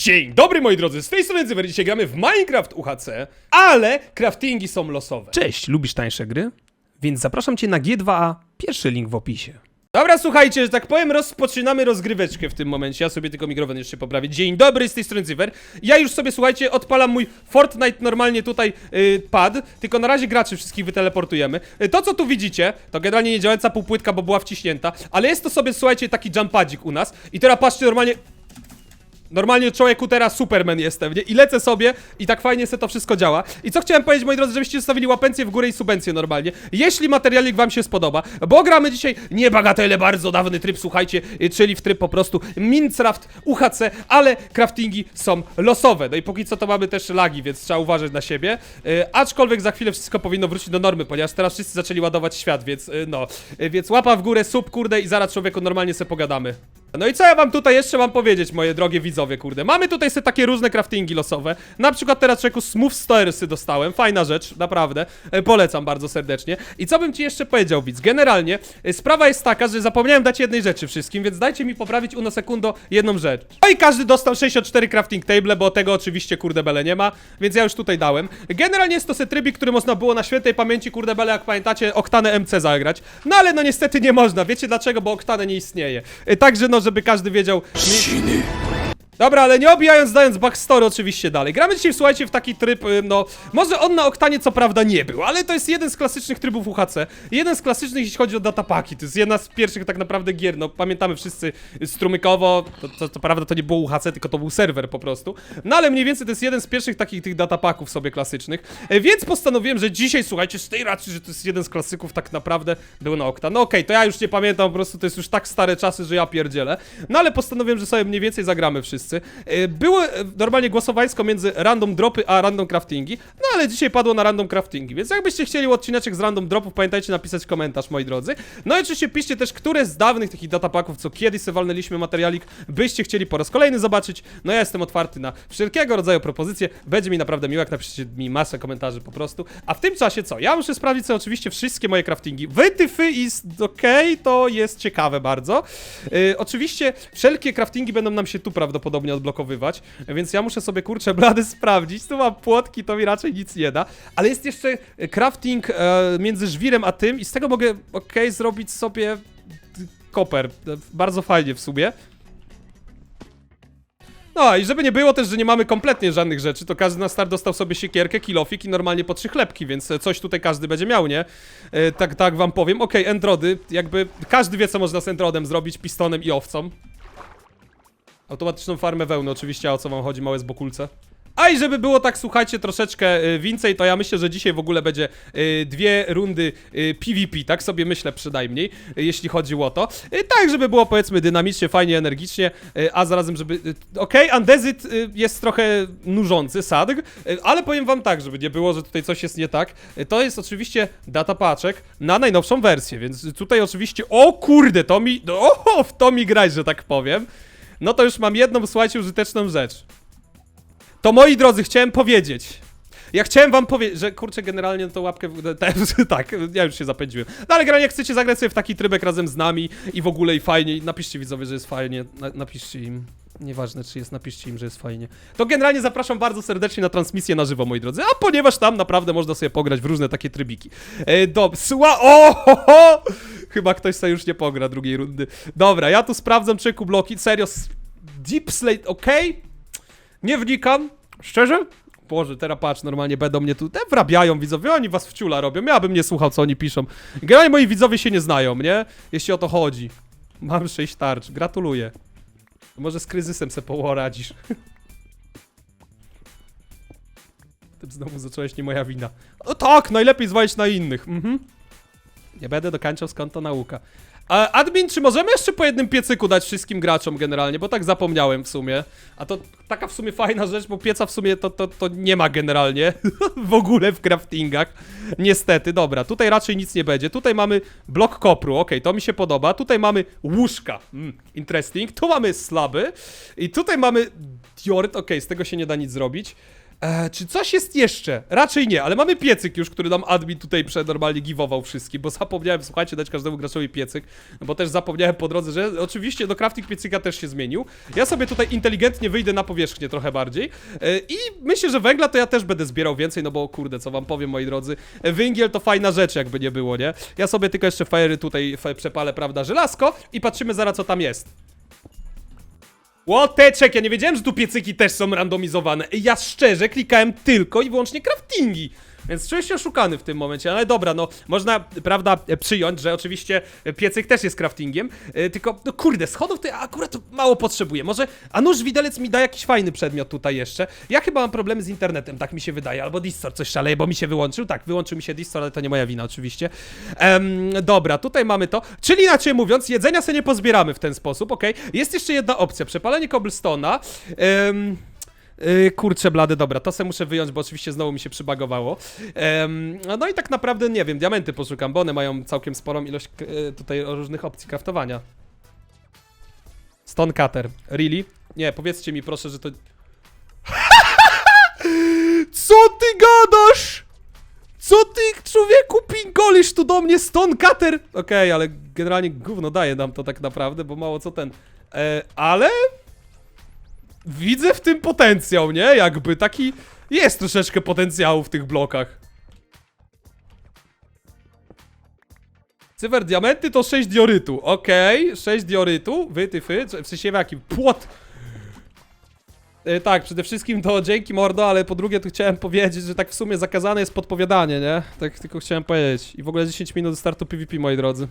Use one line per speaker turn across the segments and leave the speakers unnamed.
Dzień dobry moi drodzy, z tej strony Zywer, dzisiaj gramy w Minecraft UHC, ale craftingi są losowe. Cześć, lubisz tańsze gry? Więc zapraszam cię na G2A, pierwszy link w opisie. Dobra, słuchajcie, że tak powiem, rozpoczynamy rozgryweczkę w tym momencie. Ja sobie tylko mikrofon jeszcze poprawię. Dzień dobry, z tej strony Zywer. Ja już sobie, słuchajcie, odpalam mój Fortnite normalnie tutaj yy, pad, tylko na razie graczy wszystkich wyteleportujemy. Yy, to, co tu widzicie, to generalnie nie działająca półpłytka, bo była wciśnięta, ale jest to sobie, słuchajcie, taki jumpadzik u nas. I teraz patrzcie, normalnie... Normalnie człowieku teraz Superman jestem, nie? I lecę sobie i tak fajnie se to wszystko działa. I co chciałem powiedzieć, moi drodzy, żebyście zostawili łapencję w górę i subencję normalnie. Jeśli materialik wam się spodoba, bo gramy dzisiaj nie bagatele, bardzo dawny tryb, słuchajcie, y, czyli w tryb po prostu Minecraft, UHC, ale craftingi są losowe. No i póki co to mamy też lagi, więc trzeba uważać na siebie. Y, aczkolwiek za chwilę wszystko powinno wrócić do normy, ponieważ teraz wszyscy zaczęli ładować świat, więc y, no. Y, więc łapa w górę, sub, kurde i zaraz człowieku normalnie se pogadamy. No i co ja wam tutaj jeszcze mam powiedzieć, moje drogie widzowie, kurde. Mamy tutaj sobie takie różne craftingi losowe. Na przykład teraz człowieku Smooth Storersy dostałem. Fajna rzecz, naprawdę. E, Polecam bardzo serdecznie. I co bym ci jeszcze powiedział, widz? Generalnie e, sprawa jest taka, że zapomniałem dać jednej rzeczy wszystkim, więc dajcie mi poprawić uno sekundo jedną rzecz. No i każdy dostał 64 crafting table, bo tego oczywiście kurde bele nie ma, więc ja już tutaj dałem. Generalnie jest to se trybik, który można było na świętej pamięci kurde bele, jak pamiętacie, Oktanę MC zagrać. No ale no niestety nie można. Wiecie dlaczego? Bo Oktane nie istnieje. E, Także no, żeby każdy wiedział. Mi... Dobra, ale nie obijając, dając backstory oczywiście dalej. Gramy dzisiaj, słuchajcie, w taki tryb, y, no... Może on na Oktanie co prawda nie był, ale to jest jeden z klasycznych trybów UHC. Jeden z klasycznych, jeśli chodzi o datapaki. To jest jedna z pierwszych tak naprawdę gier, no pamiętamy wszyscy strumykowo, to, to, to prawda to nie było UHC, tylko to był serwer po prostu. No ale mniej więcej to jest jeden z pierwszych takich tych datapaków sobie klasycznych. E, Więc postanowiłem, że dzisiaj, słuchajcie, z tej racji, że to jest jeden z klasyków tak naprawdę był na Okta. No okej, to ja już nie pamiętam, po prostu to jest już tak stare czasy, że ja pierdzielę. No ale postanowiłem, że sobie mniej więcej zagramy wszyscy. E, Było e, normalnie głosowańsko między random dropy a random craftingi, no ale dzisiaj padło na random craftingi, więc jakbyście chcieli odcineczek z random dropów, pamiętajcie napisać komentarz, moi drodzy. No i oczywiście piszcie też, które z dawnych takich datapaków, co kiedyś sobie walnęliśmy materialik, byście chcieli po raz kolejny zobaczyć. No ja jestem otwarty na wszelkiego rodzaju propozycje, będzie mi naprawdę miło, jak napiszecie mi masę komentarzy po prostu. A w tym czasie co? Ja muszę sprawdzić sobie oczywiście wszystkie moje craftingi. Wytyfy jest okej, to jest ciekawe bardzo. Yy, oczywiście wszelkie craftingi będą nam się tu prawdopodobnie odblokowywać, więc ja muszę sobie kurczę blady sprawdzić. Tu mam płotki, to mi raczej nic nie da. Ale jest jeszcze e, crafting e, między żwirem a tym i z tego mogę okej zrobić sobie koper. E, Bardzo fajnie w sumie. No i żeby nie było też, że nie mamy kompletnie żadnych rzeczy, to każdy na start dostał sobie siekierkę, kilofik i normalnie po trzy chlebki, więc e, coś tutaj każdy będzie miał, nie? E, tak, tak wam powiem. Okej, endrody, jakby każdy wie co można z endrodem zrobić, pistonem i owcą. Automatyczną farmę wełny, oczywiście, o co wam chodzi, małe zbokulce. A i żeby było tak, słuchajcie, troszeczkę y, więcej, to ja myślę, że dzisiaj w ogóle będzie y, dwie rundy y, PvP, tak sobie myślę przynajmniej, y, jeśli chodzi o to. Y, tak, żeby było powiedzmy dynamicznie, fajnie, energicznie, y, a zarazem, żeby... Y, Okej, Andezyt y, jest trochę nużący, sadg, y, ale powiem wam tak, żeby nie było, że tutaj coś jest nie tak. Y, to jest oczywiście data paczek na najnowszą wersję, więc tutaj oczywiście... O kurde, to mi... O, w to mi grać, że tak powiem. No to już mam jedną, słuchajcie, użyteczną rzecz. To moi drodzy, chciałem powiedzieć. Ja chciałem wam powiedzieć, że kurczę, generalnie to łapkę. w- tak, ja już się zapędziłem. No ale generalnie, chcecie zagrać sobie w taki trybek razem z nami i w ogóle i fajnie, napiszcie widzowie, że jest fajnie. Na, napiszcie im. Nieważne, czy jest, napiszcie im, że jest fajnie. To generalnie zapraszam bardzo serdecznie na transmisję na żywo, moi drodzy. A ponieważ tam naprawdę można sobie pograć w różne takie trybiki. E, dob, sła. O! Ho, ho! Chyba ktoś sobie już nie pogra drugiej rundy. Dobra, ja tu sprawdzam czeku bloki. Serio. Deep Slate, okej? Nie wnikam, szczerze. Boże, teraz patrz, normalnie będą mnie tu te wrabiają widzowie, oni was w ciula robią, ja bym nie słuchał, co oni piszą. Generalnie moi widzowie się nie znają, nie? Jeśli o to chodzi. Mam 6 tarcz, gratuluję. Może z kryzysem se poradzisz. Znowu zacząłeś, nie moja wina. O tak, najlepiej zwalić na innych, mhm. Nie będę dokańczał skąd to nauka. A admin, czy możemy jeszcze po jednym piecyku dać wszystkim graczom generalnie, bo tak zapomniałem w sumie. A to taka w sumie fajna rzecz, bo pieca w sumie to, to, to nie ma generalnie w ogóle w craftingach. Niestety, dobra, tutaj raczej nic nie będzie. Tutaj mamy blok kopru, okej, to mi się podoba. Tutaj mamy łóżka, mm, interesting. Tu mamy slaby i tutaj mamy diort, okej, z tego się nie da nic zrobić. E, czy coś jest jeszcze? Raczej nie, ale mamy piecyk już, który nam admin tutaj normalnie giwował wszystkim, bo zapomniałem, słuchajcie, dać każdemu graczowi piecyk, no bo też zapomniałem po drodze, że oczywiście do crafting piecyka też się zmienił. Ja sobie tutaj inteligentnie wyjdę na powierzchnię trochę bardziej e, i myślę, że węgla to ja też będę zbierał więcej, no bo kurde, co wam powiem, moi drodzy, e, węgiel to fajna rzecz, jakby nie było, nie? Ja sobie tylko jeszcze fajery tutaj przepalę, prawda, żelazko i patrzymy zaraz, co tam jest. Łoteczek, ja nie wiedziałem, że tu piecyki też są randomizowane. Ja szczerze klikałem tylko i wyłącznie craftingi. Więc czuję się oszukany w tym momencie, ale dobra, no można, prawda, przyjąć, że oczywiście piecyk też jest craftingiem, e, tylko, no kurde, schodów to ja akurat mało potrzebuję. Może, a nóż widelec mi da jakiś fajny przedmiot tutaj jeszcze. Ja chyba mam problemy z internetem, tak mi się wydaje, albo Discord coś szaleje, bo mi się wyłączył. Tak, wyłączył mi się Discord, ale to nie moja wina oczywiście. Em, dobra, tutaj mamy to, czyli inaczej mówiąc, jedzenia sobie nie pozbieramy w ten sposób, okej. Jest jeszcze jedna opcja, przepalenie cobblestone'a. Yy, kurczę blady, dobra, to se muszę wyjąć, bo oczywiście znowu mi się przybagowało. No i tak naprawdę, nie wiem, diamenty poszukam, bo one mają całkiem sporą ilość e, tutaj różnych opcji craftowania. Stone cutter, really? Nie, powiedzcie mi proszę, że to... Co ty gadasz? Co ty, człowieku, pingolisz tu do mnie, Stone Cutter? Okej, ale generalnie gówno daje nam to tak naprawdę, bo mało co ten... E, ale... Widzę w tym potencjał, nie? Jakby taki... Jest troszeczkę potencjału w tych blokach. Cyfer diamenty to 6 diorytu. Okej, 6 diorytu. Wy, ty, fy. W sensie jaki? Płot. E, tak, przede wszystkim to dzięki mordo, ale po drugie to chciałem powiedzieć, że tak w sumie zakazane jest podpowiadanie, nie? Tak tylko chciałem powiedzieć. I w ogóle 10 minut do startu PvP, moi drodzy.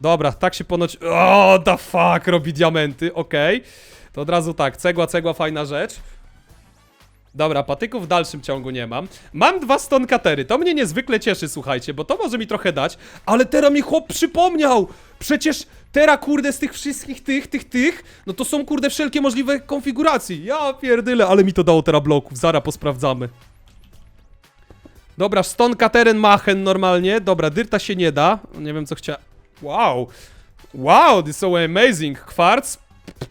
Dobra, tak się ponoć... O, the fuck, robi diamenty, okej. To od razu tak, cegła, cegła, fajna rzecz. Dobra, patyków w dalszym ciągu nie mam. Mam dwa stone cutery, to mnie niezwykle cieszy, słuchajcie, bo to może mi trochę dać, ale teraz mi chłop przypomniał! Przecież teraz, kurde, z tych wszystkich tych, tych, tych, no to są, kurde, wszelkie możliwe konfiguracje. Ja pierdyle, ale mi to dało teraz bloków, zara posprawdzamy. Dobra, stone cutteren machen normalnie, dobra, dyrta się nie da, nie wiem co chciała... Wow, wow, this is so amazing, kwarc,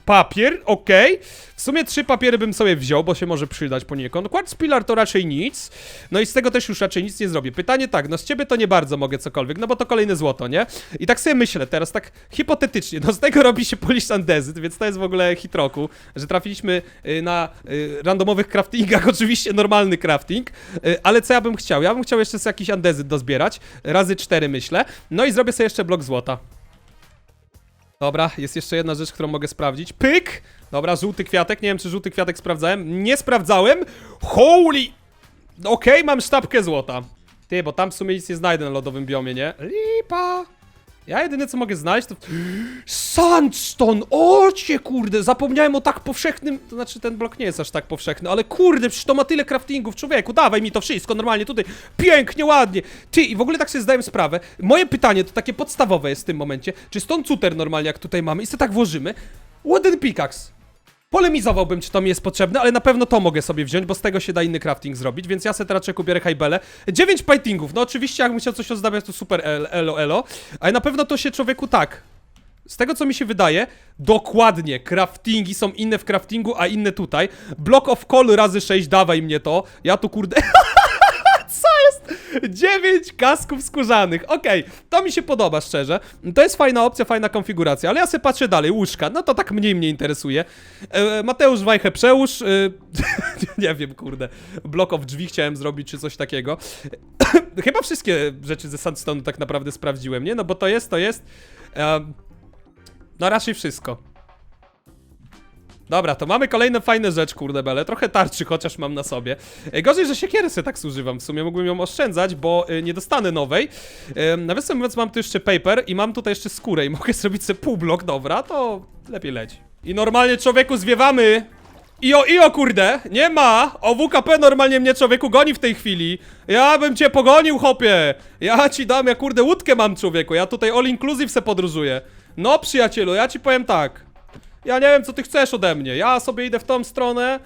papier, okej. W sumie trzy papiery bym sobie wziął, bo się może przydać poniekąd. Quartz Pillar to raczej nic. No i z tego też już raczej nic nie zrobię. Pytanie tak, no z ciebie to nie bardzo mogę cokolwiek, no bo to kolejne złoto, nie? I tak sobie myślę teraz, tak hipotetycznie, no z tego robi się Polish Andezyt, więc to jest w ogóle hit roku, że trafiliśmy y, na y, randomowych craftingach, oczywiście normalny crafting, y, ale co ja bym chciał? Ja bym chciał jeszcze jakiś andezyt dozbierać, razy cztery myślę, no i zrobię sobie jeszcze blok złota. Dobra, jest jeszcze jedna rzecz, którą mogę sprawdzić. Pyk! Dobra, żółty kwiatek. Nie wiem, czy żółty kwiatek sprawdzałem. Nie sprawdzałem. Holy! Okej, mam sztabkę złota. Ty, bo tam w sumie nic nie znajdę na lodowym biomie, nie? Lipa! Ja jedyne co mogę znaleźć to... Sandstone! O cię kurde! Zapomniałem o tak powszechnym... To znaczy ten blok nie jest aż tak powszechny, ale kurde, przecież to ma tyle craftingów, człowieku, dawaj mi to wszystko normalnie tutaj. Pięknie, ładnie. Ty, i w ogóle tak sobie zdałem sprawę. Moje pytanie to takie podstawowe jest w tym momencie. Czy stąd cuter normalnie jak tutaj mamy i sobie tak włożymy? Wooden pickaxe. Polemizowałbym, czy to mi jest potrzebne, ale na pewno to mogę sobie wziąć, bo z tego się da inny crafting zrobić, więc ja sobie raczej kupię highbele. 9 fightingów, no oczywiście jak musiał coś ozdabiać, to super el- elo elo, ale na pewno to się człowieku tak. Z tego co mi się wydaje, dokładnie, craftingi są inne w craftingu, a inne tutaj. Block of call razy 6, dawaj mnie to. Ja tu kurde... Co jest? 9 kasków skórzanych. Okej, to mi się podoba, szczerze. To jest fajna opcja, fajna konfiguracja, ale ja sobie patrzę dalej. Łóżka, no to tak mniej mnie interesuje. E, Mateusz Wajchę przełóż. E, nie wiem, kurde. Block of drzwi chciałem zrobić, czy coś takiego. Chyba wszystkie rzeczy ze Sandstone tak naprawdę sprawdziłem, nie? No bo to jest, to jest. Em, no raczej wszystko. Dobra, to mamy kolejne fajne rzecz, kurde bele. Trochę tarczy, chociaż mam na sobie. E, Gorzej, że siekierę sobie tak zużywam. W sumie mógłbym ją oszczędzać, bo y, nie dostanę nowej. E, Nawiasem mówiąc, mam tu jeszcze paper i mam tutaj jeszcze skórę i mogę zrobić sobie pół blok, dobra, to lepiej leć. I normalnie człowieku zwiewamy. Io, io, kurde, nie ma! OWKP normalnie mnie człowieku goni w tej chwili. Ja bym cię pogonił, hopie! Ja ci dam, ja kurde łódkę mam człowieku, ja tutaj all inclusive se podróżuję. No przyjacielu, ja ci powiem tak. Ja nie wiem, co ty chcesz ode mnie. Ja sobie idę w tą stronę.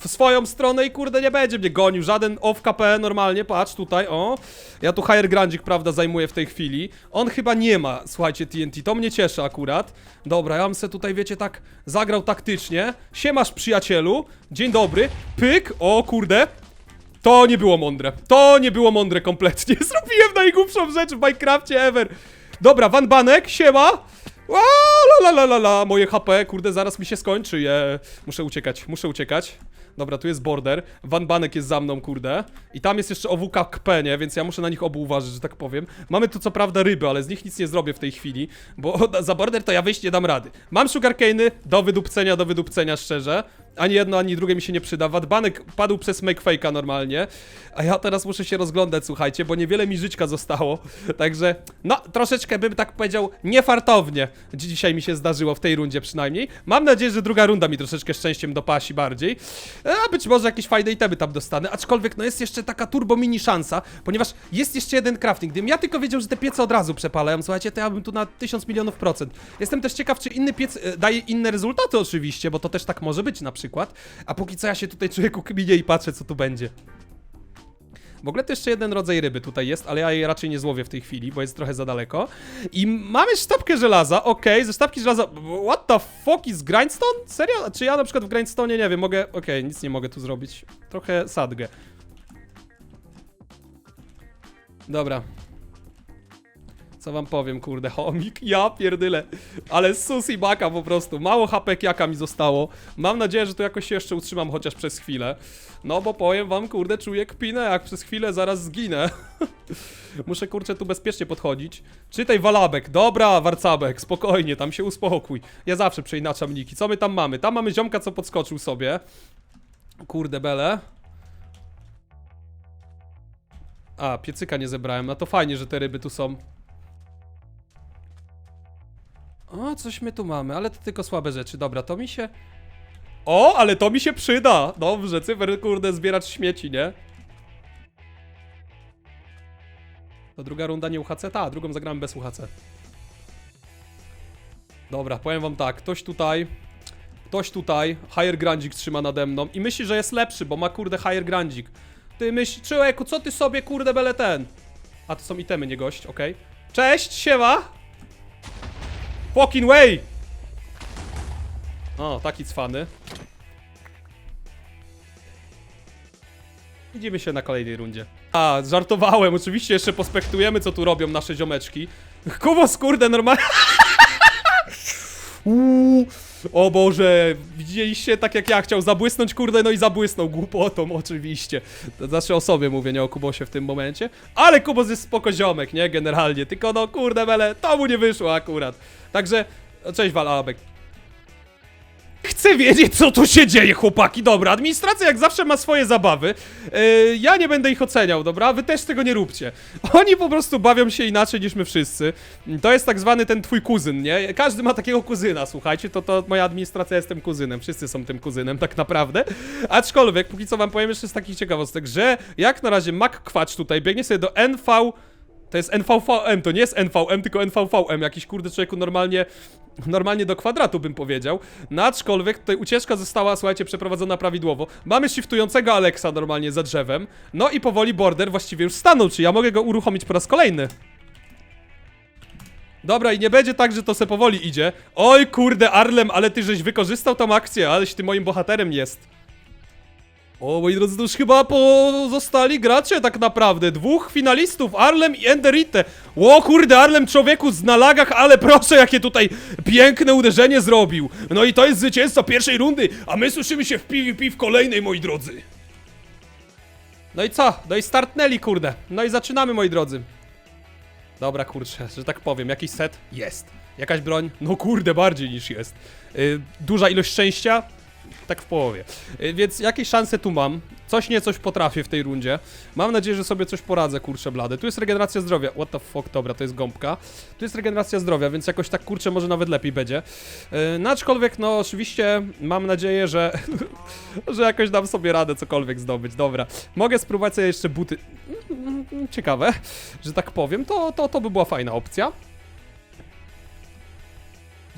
w swoją stronę i kurde nie będzie mnie gonił. Żaden off KP normalnie, patrz tutaj, o. Ja tu Higher Grandzik, prawda, zajmuję w tej chwili. On chyba nie ma, słuchajcie, TNT, to mnie cieszy akurat. Dobra, ja bym se tutaj, wiecie, tak zagrał taktycznie. Siemasz, przyjacielu. Dzień dobry. Pyk, o kurde. To nie było mądre. To nie było mądre kompletnie. Zrobiłem najgłupszą rzecz w Minecrafcie ever. Dobra, Van Banek, siema. Ła, la, la, la, la, la, moje HP, kurde, zaraz mi się skończy. Je. Muszę uciekać, muszę uciekać. Dobra, tu jest border. Van Banek jest za mną, kurde. I tam jest jeszcze OWK KP, nie? Więc ja muszę na nich obu uważać, że tak powiem. Mamy tu co prawda ryby, ale z nich nic nie zrobię w tej chwili, bo za border to ja wyjść nie dam rady. Mam sugarcane'y do wydupcenia, do wydupcenia, szczerze. Ani jedno, ani drugie mi się nie przyda. Wadbanek padł przez make fake'a normalnie. A ja teraz muszę się rozglądać, słuchajcie, bo niewiele mi żyćka zostało. Także, no, troszeczkę bym tak powiedział niefartownie. Dzi- Dzisiaj mi się zdarzyło, w tej rundzie przynajmniej. Mam nadzieję, że druga runda mi troszeczkę szczęściem dopasi bardziej. A być może jakieś fajne itemy tam dostanę. Aczkolwiek, no jest jeszcze taka turbo mini szansa, ponieważ jest jeszcze jeden crafting. Gdybym ja tylko wiedział, że te piece od razu przepalają, słuchajcie, to ja bym tu na 1000 milionów procent. Jestem też ciekaw, czy inny piec e, daje inne rezultaty oczywiście, bo to też tak może być na przykład. A póki co ja się tutaj czuję ku kminie i patrzę, co tu będzie. W ogóle to jeszcze jeden rodzaj ryby tutaj jest, ale ja jej raczej nie złowię w tej chwili, bo jest trochę za daleko. I mamy sztabkę żelaza, okej, ze sztabki żelaza... What the fuck is grindstone? Serio? Czy ja na przykład w grindstone nie wiem, mogę... Okej, nic nie mogę tu zrobić. Trochę sadgę. Dobra. Co wam powiem, kurde, chomik, ja pierdyle. Ale sus i baka po prostu. Mało hapek jaka mi zostało. Mam nadzieję, że to jakoś się jeszcze utrzymam chociaż przez chwilę. No bo powiem wam, kurde, czuję kpinę, jak przez chwilę zaraz zginę. Muszę, kurczę, tu bezpiecznie podchodzić. Czytaj Walabek. Dobra, Warcabek, spokojnie, tam się uspokój. Ja zawsze przeinaczam niki. Co my tam mamy? Tam mamy ziomka, co podskoczył sobie. Kurde, bele. A, piecyka nie zebrałem. No to fajnie, że te ryby tu są. O, coś my tu mamy, ale to tylko słabe rzeczy. Dobra, to mi się... O, ale to mi się przyda! Dobrze, cyfer, kurde, zbierać śmieci, nie? To druga runda nie UHC? Ta, drugą zagramy bez UHC. Dobra, powiem wam tak, ktoś tutaj... Ktoś tutaj, Higher Grandzik trzyma nade mną i myśli, że jest lepszy, bo ma kurde Higher Grandzik. Ty myśl, człowieku, co ty sobie kurde bele ten? A to są itemy, nie gość, okej. Cześć, siema! Fucking way! O, taki cwany. Widzimy się na kolejnej rundzie. A, żartowałem, oczywiście jeszcze pospektujemy, co tu robią nasze ziomeczki. Kubos, kurde, normalnie... o Boże, widzieliście tak jak ja chciał zabłysnąć, kurde, no i zabłysnął głupotą, oczywiście. To znaczy o sobie mówię, nie o Kubosie w tym momencie. Ale Kubos jest spoko ziomek, nie, generalnie, tylko no kurde, mele, to mu nie wyszło akurat. Także, no, cześć Walabek. Chcę wiedzieć, co tu się dzieje, chłopaki. Dobra, administracja jak zawsze ma swoje zabawy. Yy, ja nie będę ich oceniał, dobra? Wy też tego nie róbcie. Oni po prostu bawią się inaczej niż my wszyscy. To jest tak zwany ten twój kuzyn, nie? Każdy ma takiego kuzyna, słuchajcie, to, to moja administracja jest tym kuzynem. Wszyscy są tym kuzynem, tak naprawdę. Aczkolwiek, póki co wam powiem jeszcze z takich ciekawostek, że jak na razie Mac Kwacz tutaj biegnie sobie do NV... To jest NVVM, to nie jest NVM, tylko NVVM. Jakiś kurde człowieku normalnie, normalnie do kwadratu bym powiedział. No aczkolwiek tutaj ucieczka została, słuchajcie, przeprowadzona prawidłowo. Mamy shiftującego Alexa normalnie za drzewem. No i powoli border właściwie już stanął, czy ja mogę go uruchomić po raz kolejny. Dobra, i nie będzie tak, że to se powoli idzie. Oj kurde, Arlem, ale ty żeś wykorzystał tą akcję, aleś ty moim bohaterem jest. O, moi drodzy, to już chyba pozostali gracze tak naprawdę. Dwóch finalistów, Arlem i Enderite. O kurde, Arlem człowieku z nalagach, ale proszę, jakie tutaj piękne uderzenie zrobił. No i to jest zwycięzca pierwszej rundy, a my słyszymy się w PvP w kolejnej, moi drodzy. No i co? No i startnęli, kurde. No i zaczynamy, moi drodzy. Dobra, kurczę, że tak powiem, jakiś set? Jest. Jakaś broń? No kurde, bardziej niż jest. Yy, duża ilość szczęścia? Tak w połowie. Yy, więc jakieś szanse tu mam. Coś nie coś potrafię w tej rundzie. Mam nadzieję, że sobie coś poradzę, kurczę blady. Tu jest regeneracja zdrowia. What the fuck, dobra, to jest gąbka. Tu jest regeneracja zdrowia, więc jakoś tak kurczę może nawet lepiej będzie. Yy, no aczkolwiek, no oczywiście mam nadzieję, że że jakoś dam sobie radę cokolwiek zdobyć. Dobra. Mogę spróbować sobie jeszcze buty. Mm, Ciekawe, że tak powiem. To, to, to by była fajna opcja.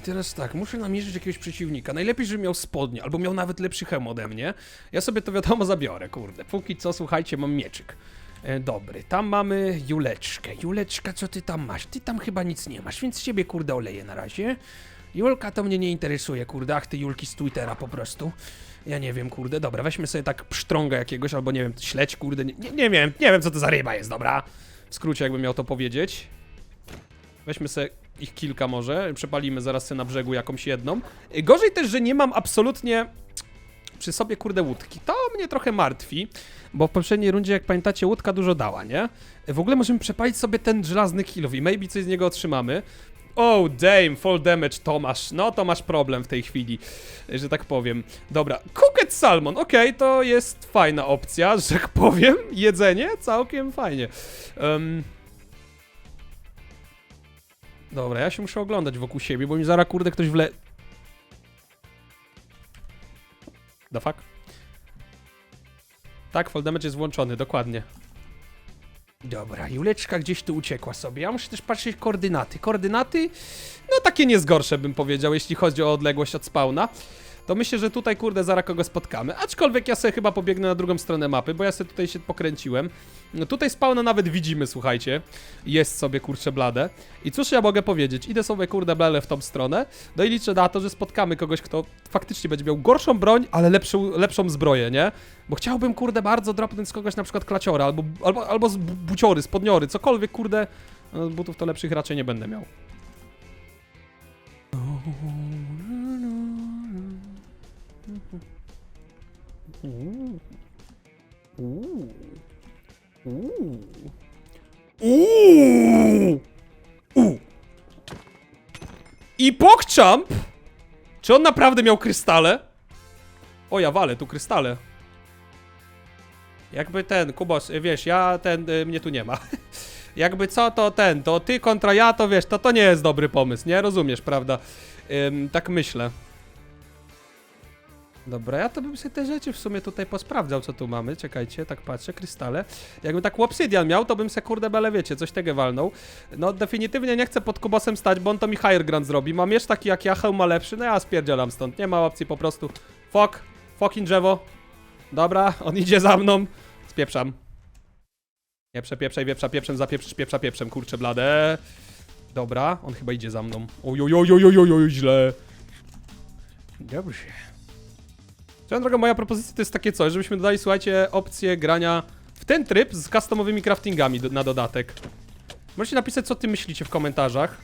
Teraz tak, muszę namierzyć jakiegoś przeciwnika. Najlepiej, żeby miał spodnie, albo miał nawet lepszy hem ode mnie. Ja sobie to wiadomo zabiorę, kurde. Póki co, słuchajcie, mam mieczyk. E, dobry, tam mamy Juleczkę. Juleczka, co ty tam masz? Ty tam chyba nic nie masz, więc ciebie, kurde, oleję na razie. Julka to mnie nie interesuje, kurde. Ach, ty Julki z Twittera po prostu. Ja nie wiem, kurde. Dobra, weźmy sobie tak psztrąga jakiegoś, albo nie wiem, śledź, kurde. Nie, nie wiem, nie wiem, co to za ryba jest, dobra. W skrócie, jakbym miał to powiedzieć. Weźmy sobie ich kilka może, przepalimy zaraz sobie na brzegu jakąś jedną. Gorzej też, że nie mam absolutnie przy sobie kurde łódki. To mnie trochę martwi, bo w poprzedniej rundzie, jak pamiętacie, łódka dużo dała, nie? W ogóle możemy przepalić sobie ten żelazny kilow i maybe coś z niego otrzymamy. Oh, damn, fall damage, Tomasz. No, to masz problem w tej chwili, że tak powiem. Dobra, cooked salmon, okej, to jest fajna opcja, że tak powiem. Jedzenie, całkiem fajnie. Um, Dobra, ja się muszę oglądać wokół siebie, bo mi zaraz kurde ktoś wle... The fuck? Tak, fall damage jest włączony, dokładnie. Dobra, Juleczka gdzieś tu uciekła sobie. Ja muszę też patrzeć koordynaty. Koordynaty, no takie niezgorsze bym powiedział, jeśli chodzi o odległość od spawna. To myślę, że tutaj kurde zaraz kogo spotkamy. Aczkolwiek ja sobie chyba pobiegnę na drugą stronę mapy, bo ja sobie tutaj się pokręciłem. No tutaj spawna nawet widzimy, słuchajcie. Jest sobie kurcze blade. I cóż ja mogę powiedzieć? Idę sobie kurde blade w tą stronę. No i liczę na to, że spotkamy kogoś, kto faktycznie będzie miał gorszą broń, ale lepszą, lepszą zbroję, nie? Bo chciałbym kurde bardzo dropnąć z kogoś na przykład klaciora, albo, albo, albo z bu- buciory, spodniory, cokolwiek kurde. No, butów to lepszych raczej nie będę miał. I PogChamp! Czy on naprawdę miał krystale? O, ja walę tu krystale. Jakby ten, Kubos, wiesz, ja ten, y, mnie tu nie ma. Jakby co, to ten, to ty kontra ja, to wiesz, to to nie jest dobry pomysł, nie? Rozumiesz, prawda? Ym, tak myślę. Dobra, ja to bym sobie te rzeczy w sumie tutaj posprawdzał, co tu mamy. Czekajcie, tak patrzę, krystale. Jakbym tak obsydian miał, to bym se kurde bele, wiecie, coś tego walnął. No definitywnie nie chcę pod kubosem stać, bo on to mi higher ground zrobi. Mam miecz taki jak ja, hełm ma lepszy, no ja spierdzielam stąd. Nie ma opcji po prostu. Fuck, fucking drzewo. Dobra, on idzie za mną. Spieprzam. Pieprze, pieprzej, wieprza, pieprzem, zapieprzysz, pieprza, pieprzem, kurczę blade. Dobra, on chyba idzie za mną. Ojojojojojojoj, źle. Dobrze. Swoją drogą, moja propozycja to jest takie coś, żebyśmy dodali, słuchajcie, opcję grania w ten tryb z customowymi craftingami do, na dodatek. Możecie napisać, co ty myślicie w komentarzach.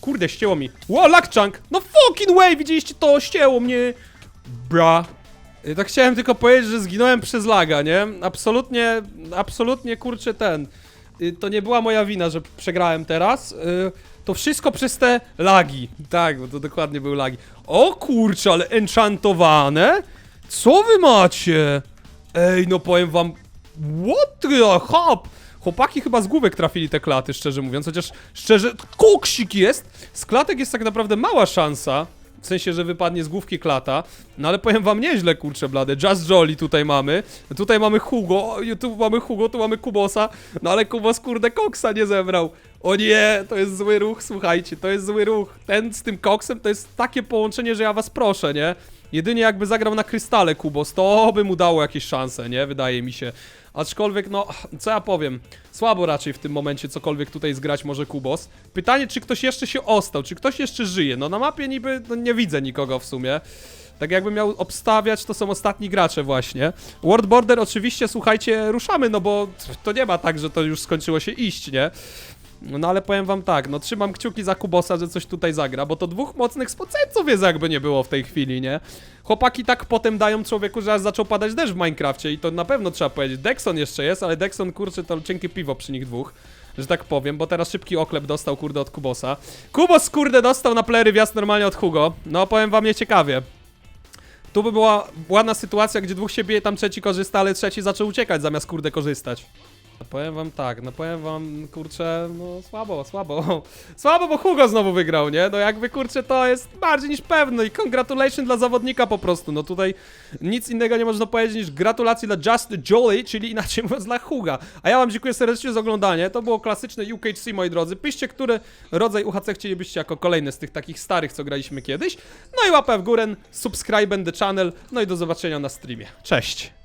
Kurde, ścięło mi. Ło, Lakchunk! No fucking way, widzieliście to? Ścięło mnie. Bra. Y, Tak chciałem tylko powiedzieć, że zginąłem przez laga, nie? Absolutnie, absolutnie, kurczę, ten. Y, To nie była moja wina, że przegrałem teraz. To wszystko przez te lagi. Tak, bo to dokładnie były lagi. O kurczę, ale enchantowane? Co wy macie? Ej, no powiem wam... What the hop? Chłopaki chyba z główek trafili te klaty, szczerze mówiąc, chociaż szczerze, koksik jest! Z klatek jest tak naprawdę mała szansa, w sensie, że wypadnie z główki klata, no ale powiem wam nieźle, kurczę blade, Just Jolly tutaj mamy, tutaj mamy Hugo, o, tu mamy Hugo, tu mamy Kubosa, no ale Kubos kurde koksa nie zebrał. O nie, to jest zły ruch, słuchajcie, to jest zły ruch. Ten z tym koksem to jest takie połączenie, że ja was proszę, nie? Jedynie jakby zagrał na krystale Kubos, to by mu dało jakieś szanse, nie? Wydaje mi się. Aczkolwiek, no, co ja powiem, słabo raczej w tym momencie cokolwiek tutaj zgrać może Kubos. Pytanie, czy ktoś jeszcze się ostał, czy ktoś jeszcze żyje? No na mapie niby no, nie widzę nikogo w sumie. Tak jakby miał obstawiać, to są ostatni gracze właśnie. World Border oczywiście, słuchajcie, ruszamy, no bo to nie ma tak, że to już skończyło się iść, nie? No ale powiem wam tak, no trzymam kciuki za Kubosa, że coś tutaj zagra, bo to dwóch mocnych spocenców jest jakby nie było w tej chwili, nie? Chłopaki tak potem dają człowieku, że aż zaczął padać deszcz w Minecrafcie i to na pewno trzeba powiedzieć. Dexon jeszcze jest, ale Dexon kurczę to cienkie piwo przy nich dwóch. Że tak powiem, bo teraz szybki oklep dostał kurde od Kubosa. Kubos kurde dostał na plery wjazd normalnie od Hugo. No powiem wam nieciekawie. Tu by była ładna sytuacja, gdzie dwóch się bije, tam trzeci korzysta, ale trzeci zaczął uciekać zamiast kurde korzystać. No powiem wam tak, no powiem wam, kurczę, no słabo, słabo. Słabo, bo Hugo znowu wygrał, nie? No jakby, kurczę, to jest bardziej niż pewne i congratulations dla zawodnika po prostu. No tutaj nic innego nie można powiedzieć niż gratulacje dla Just Jolly, czyli inaczej mówiąc dla Huga. A ja wam dziękuję serdecznie za oglądanie. To było klasyczne UKC, moi drodzy. Piszcie, który rodzaj UHC chcielibyście jako kolejny z tych takich starych, co graliśmy kiedyś. No i łapę w górę, subscribe the channel, no i do zobaczenia na streamie. Cześć!